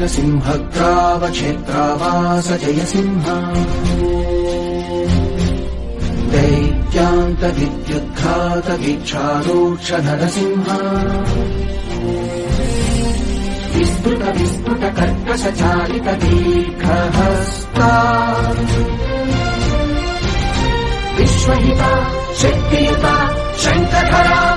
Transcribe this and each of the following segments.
वीरसिंहग्रावक्षेत्रावास जयसिंह दैत्यान्तविद्युद्घातवीक्षारोक्ष नरसिंह विस्मृत विस्मृतकर्कसचालितदीर्घहस्ता विश्वहिता शक्तियुता शङ्करा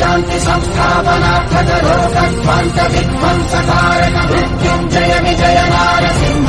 शान्ति संस्थापनार्थकरो सध्वंस विध्वंसकारक मृत्युञ्जय विजय नारसिंह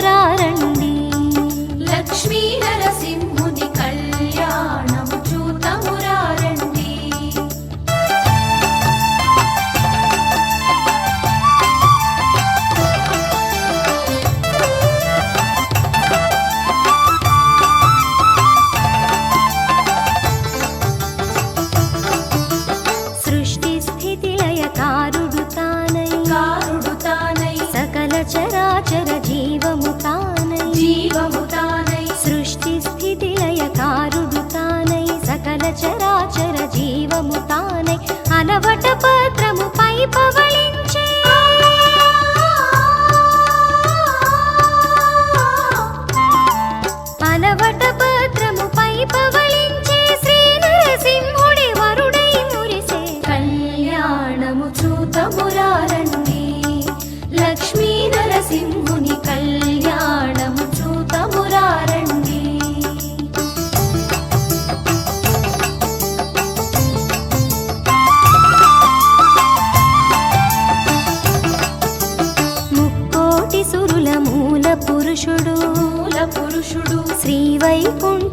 కనవట పత్రముపై పవ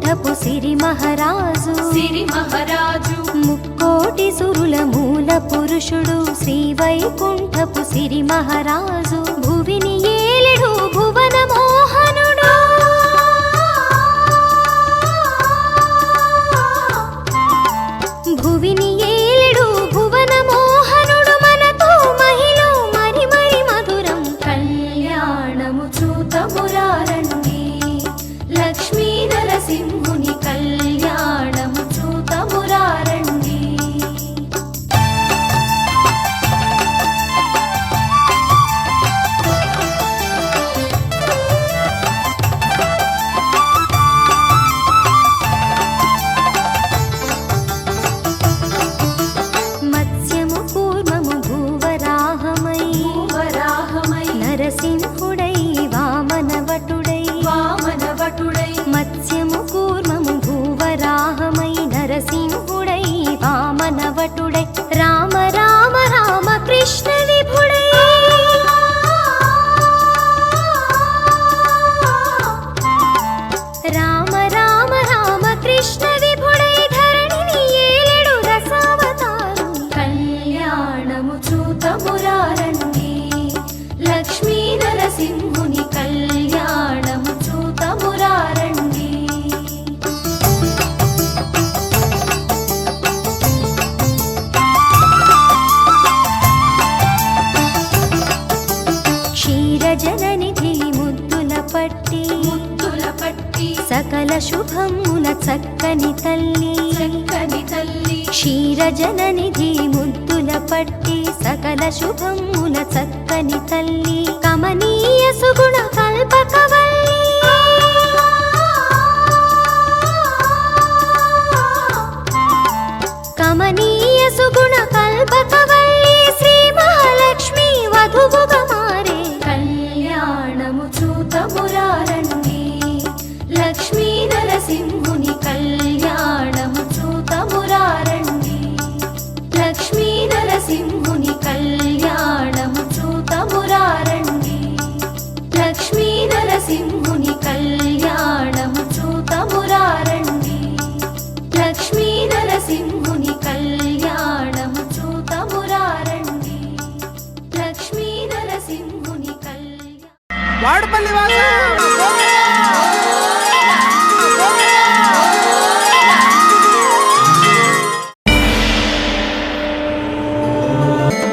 మగధపు సిరి మహారాజు. సిరి మహారాజు. ముక్కోటి సురుల మూల పురుషుడు శ్రీ వైకుంఠపు సిరి మహారాజు. భువిని ఏలెడు భువన మోహ என் శుభముల శుభమున చక్కని తల్లి. చక్కని తల్లి. క్షీరజననిధి ముద్దుల పట్టి సకల శుభమున చక్కని తల్లి. కమనీయ సుగుణ కల్పకవల్ నరసింహుని కళ్యాణము చూతమురారండి లక్ష్మీ నరసింహుని కళ్యాణము చూతమురారండి లక్ష్మీ నరసింహుని కళ్యాణము చూతమురారండి లక్ష్మీ నరసింహుని కళ్యాణ వాడపల్లి వాసు!